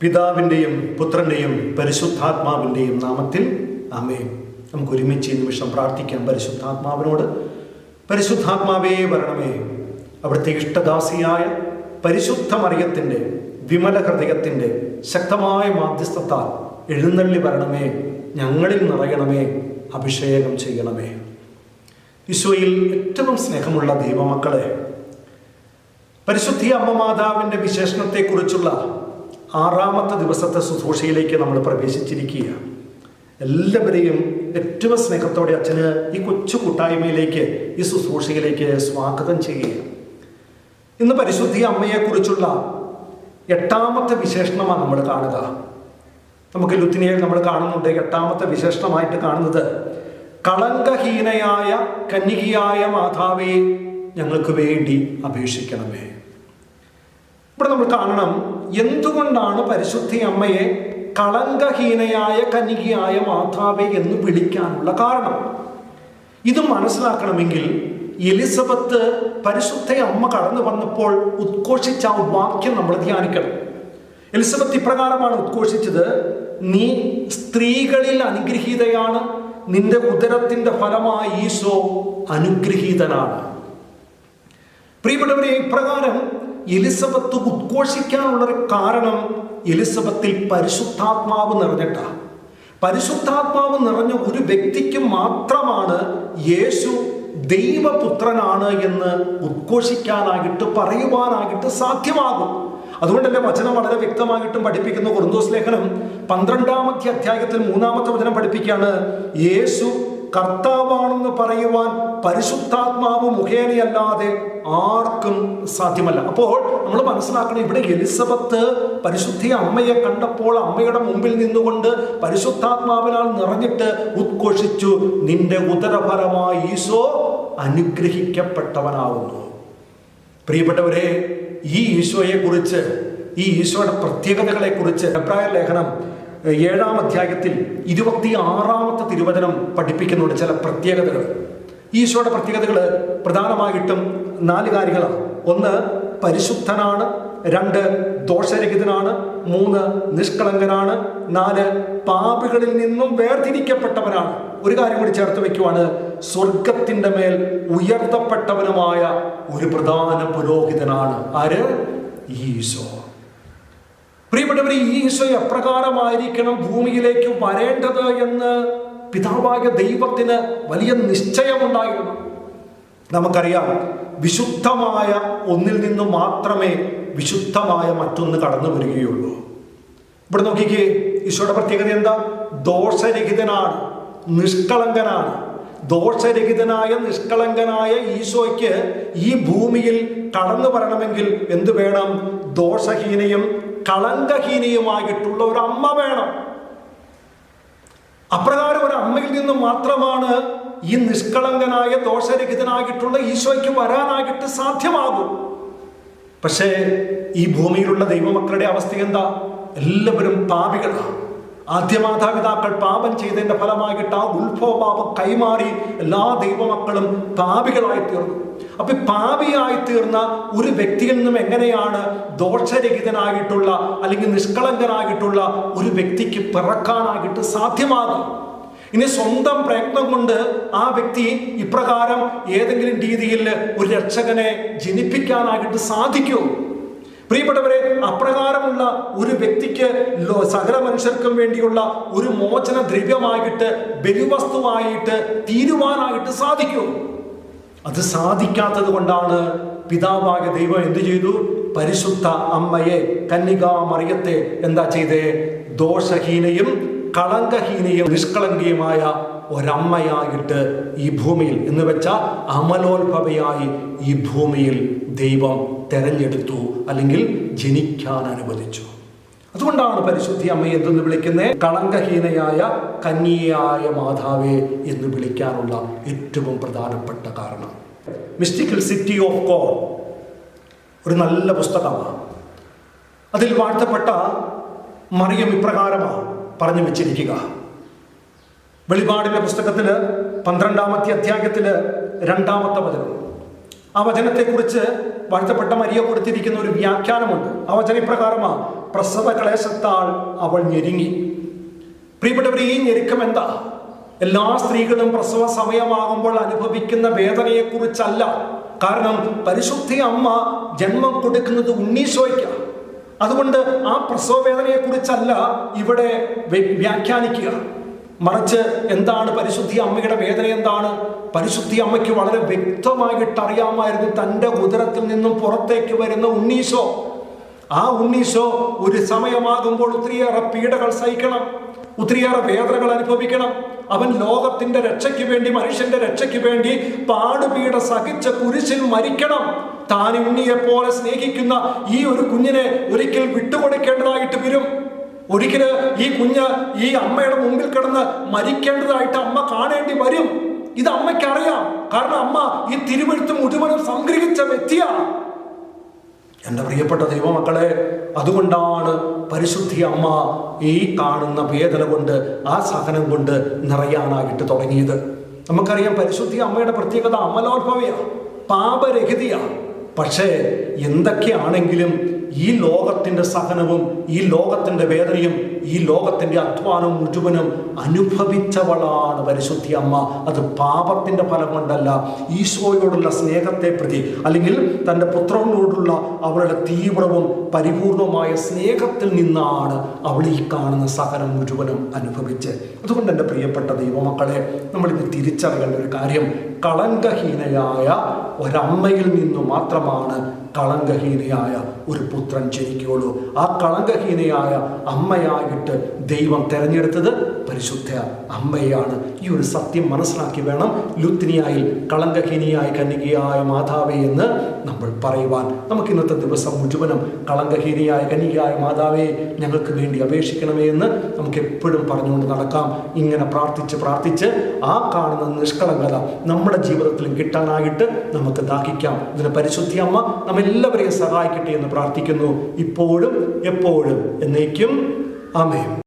പിതാവിന്റെയും പുത്രന്റെയും പരിശുദ്ധാത്മാവിന്റെയും നാമത്തിൽ അമേ നമുക്ക് ഒരുമിച്ച് ഈ നിമിഷം പ്രാർത്ഥിക്കാം. പരിശുദ്ധാത്മാവിനോട് പരിശുദ്ധാത്മാവേ വരണമേ. അവിടുത്തെ ഇഷ്ടദാസിയായ പരിശുദ്ധ മറിയത്തിന്റെ വിമല ഹൃദയത്തിന്റെ ശക്തമായ മാധ്യസ്ഥത്താൽ എഴുന്നള്ളി വരണമേ. ഞങ്ങളിൽ നിറയണമേ. അഭിഷേകം ചെയ്യണമേ. ഈശോയിൽ ഏറ്റവും സ്നേഹമുള്ള ദൈവമക്കളെ പരിശുദ്ധി അമ്മ മാതാവിന്റെ വിശേഷണത്തെക്കുറിച്ചുള്ള ആറാമത്തെ ദിവസത്തെ ശുശ്രൂഷയിലേക്ക് നമ്മൾ പ്രവേശിച്ചിരിക്കുകയാണ്. എല്ലാവരെയും ഏറ്റവും സ്നേഹത്തോടെ അച്ഛന് ഈ കൊച്ചു കൂട്ടായ്മയിലേക്ക് ഈ ശുശ്രൂഷയിലേക്ക് സ്വാഗതം ചെയ്യുക ഇന്ന് പരിശുദ്ധി അമ്മയെക്കുറിച്ചുള്ള എട്ടാമത്തെ വിശേഷണമാണ് നമ്മൾ കാണുക. നമുക്ക് ലുത്തിനിയിൽ നമ്മൾ കാണുന്നുണ്ട് എട്ടാമത്തെ വിശേഷണമായിട്ട് കാണുന്നത് കളങ്കഹീനയായ കന്യകിയായ മാതാവേ ഞങ്ങൾക്ക് വേണ്ടി അപേക്ഷിക്കണമേ. ഇവിടെ നമ്മൾ കാണണം എന്തുകൊണ്ടാണ് പരിശുദ്ധി അമ്മയെ കളങ്കഹീനയായ കന്യകയായ മാതാവെ എന്ന് വിളിക്കാനുള്ള കാരണം? ഇത് മനസ്സിലാക്കണമെങ്കിൽ എലിസബത്ത് പരിശുദ്ധ അമ്മ കടന്നു വന്നപ്പോൾ ഉദ്ഘോഷിച്ച ആ വാക്യം നമ്മൾ ധ്യാനിക്കണം. എലിസബത്ത് ഇപ്രകാരമാണ് ഉദ്ഘോഷിച്ചത് നീ സ്ത്രീകളിൽ അനുഗ്രഹീതയാണ് നിന്റെ ഉദരത്തിന്റെ ഫലമായി ഈശോ അനുഗ്രഹീതനാണ്. പ്രിയപ്പെട്ടവരെ ഇപ്രകാരം എലിസബത്ത് ഉദ്ഘോഷിക്കാനുള്ളൊരു കാരണം എലിസബത്തിൽ പരിശുദ്ധാത്മാവ് നിറഞ്ഞിട്ട. പരിശുദ്ധാത്മാവ് നിറഞ്ഞ ഒരു വ്യക്തിക്ക് മാത്രമാണ് യേശു ദൈവപുത്രനാണ് എന്ന് ഉദ്ഘോഷിക്കാനായിട്ട് പറയുവാനായിട്ട് സാധ്യമാകും. അതുകൊണ്ടല്ലേ വചനം വളരെ വ്യക്തമായിട്ടും പഠിപ്പിക്കുന്ന കുറുന്തോസ് ലേഖനം പന്ത്രണ്ടാമത്തെ അധ്യായത്തിൽ മൂന്നാമത്തെ വചനം പഠിപ്പിക്കുകയാണ്. യേശു കർത്താവാണെന്ന് പറയുവാൻ പരിശുദ്ധാത്മാവ് മുഖേനയല്ലാതെ ആർക്കും സാധ്യമല്ല. അപ്പോൾ നമ്മൾ മനസ്സിലാക്കണം ഇവിടെ എലിസബത്ത് പരിശുദ്ധി അമ്മയെ കണ്ടപ്പോൾ അമ്മയുടെ മുമ്പിൽ നിന്നുകൊണ്ട് പരിശുദ്ധാത്മാവിനാൽ നിറഞ്ഞിട്ട് ഉദ്ഘോഷിച്ചു നിന്റെ ഉദരഫലമായി ഈശോ അനുഗ്രഹിക്കപ്പെട്ടവനാവുന്നു പ്രിയപ്പെട്ടവരെ ഈ ഈശോയെ കുറിച്ച് ഈ ഈശോയുടെ പ്രത്യേകതകളെ കുറിച്ച് അഭിപ്രായ ലേഖനം ഏഴാം അധ്യായത്തിൽ ഇരുപത്തി ആറാമത്തെ തിരുവചനം പഠിപ്പിക്കുന്നുണ്ട് ചില പ്രത്യേകതകൾ. ഈശോയുടെ പ്രത്യേകതകൾ പ്രധാനമായിട്ടും നാല് കാര്യങ്ങളാണ്. ഒന്ന് പരിശുദ്ധനാണ്. രണ്ട് ദോഷരഹിതനാണ്. മൂന്ന് നിഷ്കളങ്കനാണ്. നാല് പാപികളിൽ നിന്നും വേർതിരിക്കപ്പെട്ടവനാണ്. ഒരു കാര്യം കൂടി ചേർത്ത് വെക്കുവാണ്. സ്വർഗത്തിന്റെ മേൽ ഉയർത്തപ്പെട്ടവനുമായ ഒരു പ്രധാന പുരോഹിതനാണ്. ആര്? ഈശോ. പ്രിയപ്പെട്ടവർ ഈശോ എപ്രകാരമായിരിക്കണം ഭൂമിയിലേക്ക് വരേണ്ടത് എന്ന് പിതാവായ ദൈവത്തിന് വലിയ നിശ്ചയമുണ്ടായിരുന്നു. നമുക്കറിയാം വിശുദ്ധമായ ഒന്നിൽ നിന്ന് മാത്രമേ വിശുദ്ധമായ മറ്റൊന്ന് കടന്നു വരികയുള്ളൂ. ഇവിടെ നോക്കിക്കേ ഈശോയുടെ പ്രത്യേകത എന്താ? ദോഷരഹിതനാണ് നിഷ്കളങ്കനാണ്. ദോഷരഹിതനായ നിഷ്കളങ്കനായ ഈശോയ്ക്ക് ഈ ഭൂമിയിൽ കടന്നു വരണമെങ്കിൽ എന്തു വേണം? ദോഷഹീനയും കളങ്കഹീനയുമായിട്ടുള്ള ഒരു അമ്മ വേണം. അപ്രകാരം ഒരു അമ്മയിൽ നിന്നും മാത്രമാണ് ഈ നിഷ്കളങ്കനായ ദോഷരഹിതനായിട്ടുള്ള ഈശോയ്ക്ക് വരാനായിട്ട് സാധ്യമാകും. പക്ഷേ ഈ ഭൂമിയിലുള്ള ദൈവമക്കളുടെ അവസ്ഥ എന്താ? എല്ലാവരും പാപികളാണ്. ആദ്യമാതാപിതാക്കൾ പാപം ചെയ്തതിന്റെ ഫലമായിട്ട് ആ ഉത്ഭവപാപം കൈമാറി എല്ലാ ദൈവമക്കളും പാപികളായി തീർന്നു. അപ്പൊ പാപിയായി തീർന്ന ഒരു വ്യക്തിയിൽ നിന്നും എങ്ങനെയാണ് ദോഷരഹിതനായിട്ടുള്ള അല്ലെങ്കിൽ നിഷ്കളങ്കനായിട്ടുള്ള ഒരു വ്യക്തിക്ക് പിറക്കാനായിട്ട് സാധ്യമാകും ഇനി സ്വന്തം പ്രയത്നം കൊണ്ട് ആ വ്യക്തി ഇപ്രകാരം ഏതെങ്കിലും രീതിയിൽ ഒരു രക്ഷകനെ ജനിപ്പിക്കാനായിട്ട് സാധിക്കൂ. പ്രിയപ്പെട്ടവരെ അപ്രകാരമുള്ള ഒരു വ്യക്തിക്ക് സകല മനുഷ്യർക്കും വേണ്ടിയുള്ള ഒരു മോചന ദ്രവ്യമായിട്ട് ബലിവസ്തുവായിട്ട് തീരുവാനായിട്ട് സാധിക്കൂ. അത് സാധിക്കാത്തത് കൊണ്ടാണ് പിതാവായ ദൈവം എന്തു ചെയ്തു? പരിശുദ്ധ അമ്മയെ കന്യകാ മറിയത്തെ എന്താ ചെയ്തേ? ദോഷഹീനയും കളങ്കഹീനയും നിഷ്കളങ്കയുമായ ഒരമ്മയായിട്ട് ഈ ഭൂമിയിൽ. എന്ന് വെച്ചാൽ അമലോത്ഭവയായി ഈ ഭൂമിയിൽ ദൈവം തെരഞ്ഞെടുത്തു അല്ലെങ്കിൽ ജനിക്കാൻ അനുവദിച്ചു. അതുകൊണ്ടാണ് പരിശുദ്ധി അമ്മയെ എന്തെന്ന് വിളിക്കുന്നത് കളങ്കഹീനയായ കന്യയായ മാതാവേ എന്ന് വിളിക്കാനുള്ള ഏറ്റവും പ്രധാനപ്പെട്ട കാരണം. മിസ്റ്റിക്കൽ സിറ്റി ഓഫ് ഗോഡ് ഒരു നല്ല പുസ്തകമാണ്. അതിൽ വാഴ്ത്തപ്പെട്ട മറിയം ഇപ്രകാരമാണ് പറഞ്ഞു വെച്ചിരിക്കുക. വെളിപാടിന്റെ പുസ്തകത്തിൽ പന്ത്രണ്ടാമത്തെ അധ്യായത്തിൽ രണ്ടാമത്തെ വചനം. ആ വചനത്തെക്കുറിച്ച് വാഴ്ത്തപ്പെട്ട മരിയ കൊടുത്തിരിക്കുന്ന ഒരു വ്യാഖ്യാനമുണ്ട്. ആ വചനപ്രകാരമാ പ്രസവ ക്ലേശത്താൽ അവൾ ഞെരുങ്ങി. പ്രിയപ്പെട്ടവർ ഈ ഞെരുക്കം എന്താ? എല്ലാ സ്ത്രീകളും പ്രസവ സമയമാകുമ്പോൾ അനുഭവിക്കുന്ന വേദനയെ കുറിച്ചല്ല കാരണം പരിശുദ്ധി അമ്മ ജന്മം കൊടുക്കുന്നത് ഉണ്ണീശോയ്ക്കാണ് അതുകൊണ്ട് ആ പ്രസവ വേദനയെക്കുറിച്ചല്ല ഇവിടെ വ്യ- വ്യാഖ്യാനിക്കുക. മറിച്ച് എന്താണ് പരിശുദ്ധി അമ്മയുടെ വേദന എന്താണ്? പരിശുദ്ധി അമ്മയ്ക്ക് വളരെ വ്യക്തമായിട്ട് അറിയാമായിരുന്നു തന്റെ ഉദരത്തിൽ നിന്നും പുറത്തേക്ക് വരുന്ന ഉണ്ണീശോ. ആ ഉണ്ണീശോ ഒരു സമയമാകുമ്പോൾ ഒത്തിരിയേറെ പീഡകൾ സഹിക്കണം ഒത്തിരിയേറെ വേദനകൾ അനുഭവിക്കണം. അവൻ ലോകത്തിന്റെ രക്ഷയ്ക്ക് വേണ്ടി മനുഷ്യന്റെ രക്ഷയ്ക്ക് വേണ്ടി പാടുപീട സഹിച്ച കുരിശിൽ മരിക്കണം. താൻ ഉണ്ണിയെ പോലെ സ്നേഹിക്കുന്ന ഈ ഒരു കുഞ്ഞിനെ ഒരിക്കൽ വിട്ടുകൊടുക്കേണ്ടതായിട്ട് വരും. ഒരിക്കൽ ഈ കുഞ്ഞ് ഈ അമ്മയുടെ മുമ്പിൽ കിടന്ന് മരിക്കേണ്ടതായിട്ട് അമ്മ കാണേണ്ടി വരും. ഇത് അമ്മയ്ക്കറിയാം. കാരണം അമ്മ ഈ തിരുവഴുത്ത് മുഴുവനും സംഗ്രഹിച്ച വ്യക്തിയാണ് എന്റെ പ്രിയപ്പെട്ട ദൈവമക്കളെ അതുകൊണ്ടാണ് പരിശുദ്ധി അമ്മ ഈ കാണുന്ന വേദന കൊണ്ട് ആ സഹനം കൊണ്ട് നിറയാനായിട്ട് തുടങ്ങിയത്. നമുക്കറിയാം പരിശുദ്ധി അമ്മയുടെ പ്രത്യേകത അമലോത്ഭവയാണ് പാപരഹിതയാണ് പക്ഷേ എന്തൊക്കെയാണെങ്കിലും ഈ ലോകത്തിന്റെ സഹനവും ഈ ലോകത്തിന്റെ വേദനയും ഈ ലോകത്തിന്റെ അധ്വാനം മുഴുവനും അനുഭവിച്ചവളാണ് പരിശുദ്ധി അമ്മ. അത് പാപത്തിന്റെ ഫലം കൊണ്ടല്ല. ഈശോയോടുള്ള സ്നേഹത്തെ പ്രതി അല്ലെങ്കിൽ തന്റെ പുത്രനോടുള്ള അവളുടെ തീവ്രവും പരിപൂർണവുമായ സ്നേഹത്തിൽ നിന്നാണ് അവൾ ഈ കാണുന്ന സഹനം മുഴുവനും അനുഭവിച്ച് അതുകൊണ്ട് എന്റെ പ്രിയപ്പെട്ട ദൈവമക്കളെ നമ്മളിത് തിരിച്ചറിയേണ്ട ഒരു കാര്യം കളങ്കഹീനയായ ഒരമ്മയിൽ നിന്നു മാത്രമാണ് കളങ്കഹീനയായ ഒരു പുത്രൻ ജനിക്കുകയുള്ളൂ. ആ കളങ്കഹീനയായ അമ്മയായിട്ട് ദൈവം തെരഞ്ഞെടുത്തത് പരിശുദ്ധ അമ്മയാണ്. ഈ ഒരു സത്യം മനസ്സിലാക്കി വേണം ലുത്തിനിയായി കളങ്കഹീനിയായി കന്യകയായ മാതാവേ എന്ന് നമ്മൾ പറയുവാൻ. നമുക്ക് ഇന്നത്തെ ദിവസം മുഴുവനും കളങ്കഹീനിയായ കന്യകയായ മാതാവേ ഞങ്ങൾക്ക് വേണ്ടി അപേക്ഷിക്കണമേ എന്ന് നമുക്ക് എപ്പോഴും പറഞ്ഞുകൊണ്ട് നടക്കാം. ഇങ്ങനെ പ്രാർത്ഥിച്ച് പ്രാർത്ഥിച്ച് ആ കാണുന്ന നിഷ്കളങ്കത നമ്മുടെ ജീവിതത്തിലും കിട്ടാനായിട്ട് നമുക്ക് ദാഹിക്കാം. ഇതിന് പരിശുദ്ധി അമ്മ നമ്മെല്ലാവരെയും സഹായിക്കട്ടെ എന്ന് പ്രാർത്ഥിക്കുന്നു. ഇപ്പോഴും എപ്പോഴും എന്നേക്കും. ആമേൻ.